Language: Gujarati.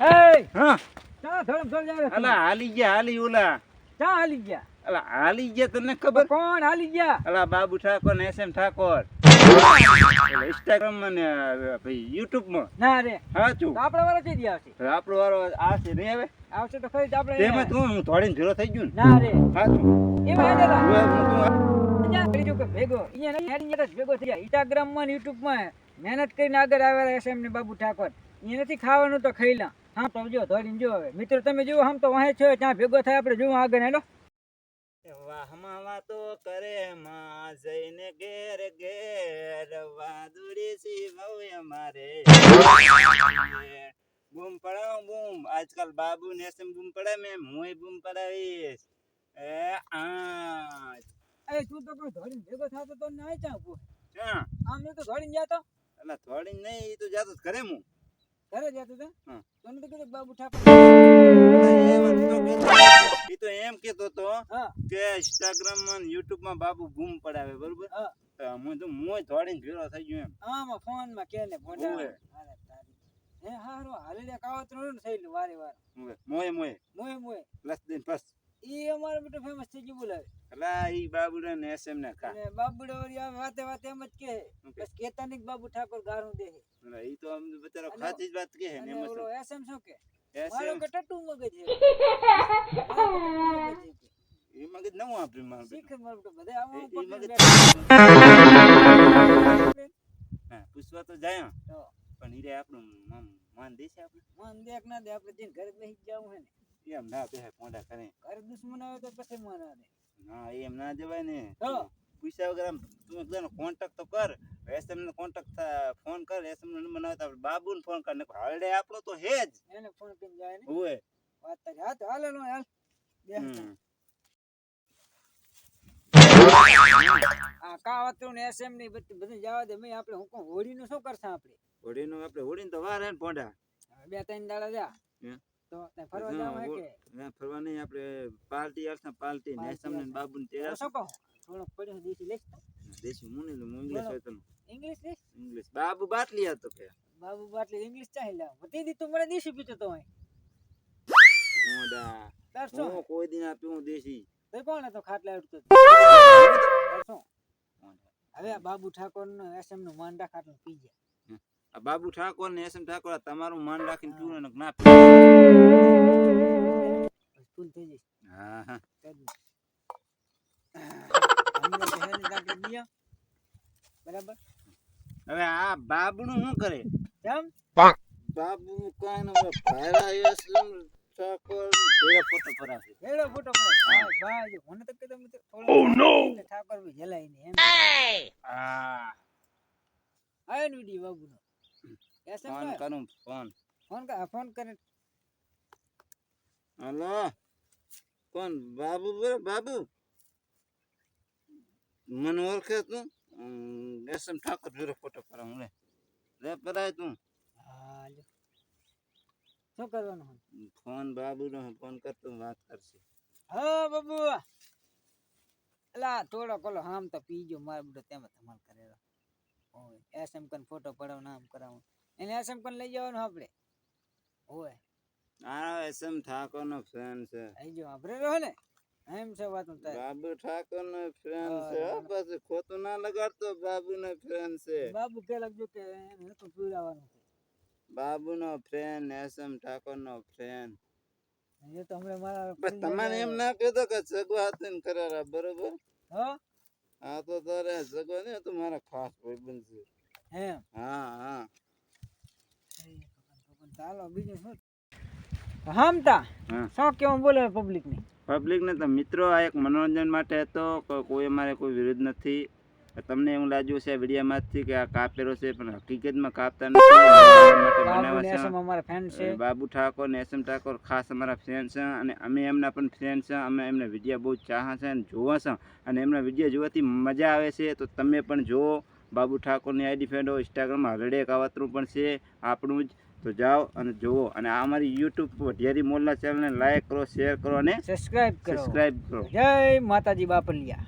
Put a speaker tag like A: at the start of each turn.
A: એ
B: હા.
A: ચા ધડમ ધડ જાય
B: અલા હાલી ગયા હાલી ઓલા.
A: ચા હાલી ગયા.
B: અલા હાલી ગયા તને ખબર?
A: કોણ હાલી ગયા?
B: અલા બાબુ ઠાકોર ને એસ ઠાકોર. ઇન્સ્ટાગ્રામમાં ભાઈ યુટ્યુબમાં.
A: ના રે.
B: હાચું.
A: તો આપણા વાળા દી આવશે?
B: આપણો વારો આવશે નહીં હવે?
A: આવશે તો ખરી આપણે
B: તેમાં તું હું થોડીને ભેળો થઈ ગયું ના?
A: રે. એમાં કે ભેગો? અહીંયા નહીં હેડી જ ભેગો થઈ જાય ઇન્સ્ટાગ્રામમાં ને યુટ્યુબમાં મહેનત કરીને આગળ આવેલા એસએમ ને બાબુ ઠાકોર. એ નથી ખાવાનું તો ખાઈ લા હા તો જો ધોરીને જો હવે. મિત્રો તમે જુઓ આમ તો વાહે છો ત્યાં ભેગો થાય આપણે જોવું આગળ હેડો
B: વાહમાં વાતો કરે માં જઈને ઘેર ઘેર વાદુડી સી ભવ્ય મારે. બૂમ પડાવ બૂમ. આજકાલ બાબુ ને એસએમ બૂમ પડાવે મેં મુંય બૂમ પડાવીશ. એ આ
A: એ તું તો કોઈ ધોરીને ભેગો થતો તો ના ચા ઊભો
B: ક્યાં?
A: આમ નહીં તો ધોરીને જાતો?
B: એટલે થોડી નહીં ઈ તો જાતો જ ઘરે હું
A: ઘરે જતો તો?
B: હા.
A: તો કીધું બાબુ ઠાકોર
B: ઈ તો એમ કેતો તો કે ઇન્સ્ટાગ્રામમાં યુટ્યુબમાં બાબુ બૂમ પડાવે બરોબર?
A: હા.
B: તો મુંય થોડીને ભેળો થઈ ગયો એમ.
A: આમાં ફોનમાં કે ને ફોટા હે હારો હાલે કાવતરું ને થઈલું વારે વાર.
B: મોય મોય
A: મોય મોય
B: પ્લસ દિન પ્લસ
A: ઈ અમારો બેટો ફેમસ થઈ ગયું બોલાવે.
B: અલા ઈ બાબુડા ને એસએમ ને ખા
A: અને બાબુડો વાતે વાતે એમ જ
B: કે?
A: બસ કેતા નહીં બાબુ ઠાકોર ગારું દે
B: અલા ઈ તો આમ બચારો ખાતી જ વાત કે હે ને એમ
A: ઓલો એસએમ શું કે મારો કે ટટ્ટુ મગજ છે. મારો મગજ છે કે.
B: ઈ મગજ નવું આપ્યું મારું
A: શીખ મારો બેટો બધા આવા
B: ઈ- ઈ
A: પકડીને
B: મગજ-
A: બેઠા.
B: હા પૂછવા તો જાય. પણ ઈ રે આપણું માન દે દેશે આપણે?
A: માન દેખ ના દે આપણે જઈને ઘરે જ જાવું હે ને.
B: એમ ના બે મોઢા કરે
A: અરે દુશ્મન આવે તો પછી મન
B: ના એમ ના જવાય ને.
A: તો?
B: પૂછ્યા વગર આમ તું એકદમ કોન્ટેક્ટ તો કર. એસએમ ને કોન્ટેક્ટ ફોન કર એસએમ નો નંબર ના તો બાબુ ને ફોન કર. ને હરડે આપણો તો હે જ.
A: એને ફોન કરીને જાય ને?
B: હોય
A: વાત તારી હા તો હાલે. નો હાલ. આ કાવતરું ને એસએમની બધું બધી જવા દે. મેં આપણે હું કહું હોળીનું શું કરશે આપણે?
B: હોળીનું આપણે હોળીને તો વાર હે ને પોંડા
A: બે ત્રણ દાડા જા.
B: હે?
A: તો ત્યાં ફરવા
B: હમ,
A: હે કે?
B: ના ફરવાની આપણે પાર્ટી આવશે પાર્ટી ને
A: પાર્ટી
B: એસએમ ને
A: આવશે.
B: બાબુને
A: તો
B: તેરા
A: શું કહું? થોડોક પડ્યો દેશી લઈશ
B: દેશી હું નહીં ઇંગ્લિશ હોય તો
A: ઇંગ્લિશ લઈશ
B: ઇંગ્લિશ બાબુ બાટલી હતો કે.
A: બાબુ બાટલી ઇંગ્લિશ ચાહી લાવ બધી દી તું મને દેશી પીતો તો
B: મોડા. હું કોઈ દિન આપ્યું દેશી.
A: તો કોણ હતો ખાટલા ઉડતો હવે બાબુ ઠાકોરનું એસએમનું માંડા ખાટલું પી જાય
B: આ બાબુ ઠાકોર ને એસએમ ઠાકોર તમારું માન રાખીને પીવું ને પીવું હા હા.
A: હે બરાબર?
B: હવે આ બાબુનું શું કરે?
A: કેમ?
B: બાબુ કાન ભાયરા એસએમ ઠાકોર તેરા ફોટો પરાશે
A: એડો ફોટો પડે હા. ભાઈ મને તો કે તમે ઓ નો ઠાકોર ભી જલાઈ ને એમ.
B: આ
A: આયન વિડી વિડિયો બાબુ નો એસએમ
B: ફોન કરું ફોન.
A: ફોન ફોન કરે.
B: હલો. કોણ બાબુ બોલો બાબુ? મને ઓળખે તું? એસએમ ઠાકોર જોડે ફોટો પરાવું લે. લે પરાય તું.
A: શું કરવાનું?
B: ફોન બાબુ નો ફોન કરતો વાત કરશે.
A: હા બાબુ. અલા થોડો કોલો હામ તો પીજો માર બધો તેમાં ધમાલ કરેલો. એસએમ કન ફોટો પડાવ નામ કરાવું. એને એસએમ કન લઈ જવાનું આપણે ઓય.
B: આ એસએમ ઠાકોર નો ફ્રેન્ડ છે.
A: આઈ જો આપણે રહો ને? એમ છે વાત તારે.
B: બાબુ ઠાકોર નો ફ્રેન્ડ છે બસ ખોટું ના લગાડતો બાબુ નો ફ્રેન્ડ છે.
A: બાબુ કે લાગજો કે એને તો પીડાવાનું છે.
B: બાબુ નો ફ્રેન્ડ એસએમ ઠાકોર નો ફ્રેન્ડ
A: એ તો હમણાં મારા
B: તમારે એમ ના કહેતો કે સગો હાથીને કરારા બરોબર?
A: હા?
B: આ તો તારે સગો ને તો મારા ખાસ ભાઈબંધ છે. હે હા
A: હા. ચાલો બીજું શું? હામતા શું કેવું બોલે પબ્લિક ને?
B: પબ્લિક ને તો મિત્રો આ એક મનોરંજન માટે હતો કોઈ અમારે કોઈ વિરોધ નથી. તમને એવું લાગ્યું છે વિડીયોમાંથી કે આ કાપેલો છે પણ હકીકતમાં કાપતા નથી.
A: બાબુ
B: ઠાકોર ને એસએમ ઠાકોર ખાસ અમારા ફ્રેન્ડ છે અને અમે એમના પણ ફ્રેન્ડ છે. અમે એમના વીડિયો બહુ ચાહ છે અને જોવા છે. અને એમના વીડિયો જોવાથી મજા આવે છે. તો તમે પણ જુઓ. બાબુ ઠાકોરની આઈડી ફેન્ડો ઇન્સ્ટાગ્રામમાં હરડે કાવતરું પણ છે. આપણું જ. તો જાઓ અને જુઓ. અને આ અમારી યુટ્યુબ ઢેરી મોલના ચેનલને લાઈક કરો શેર કરો અને
A: સબસ્ક્રાઇબ કરો.
B: સબસ્ક્રાઇબ કરો.
A: જય માતાજી બાપલિયા.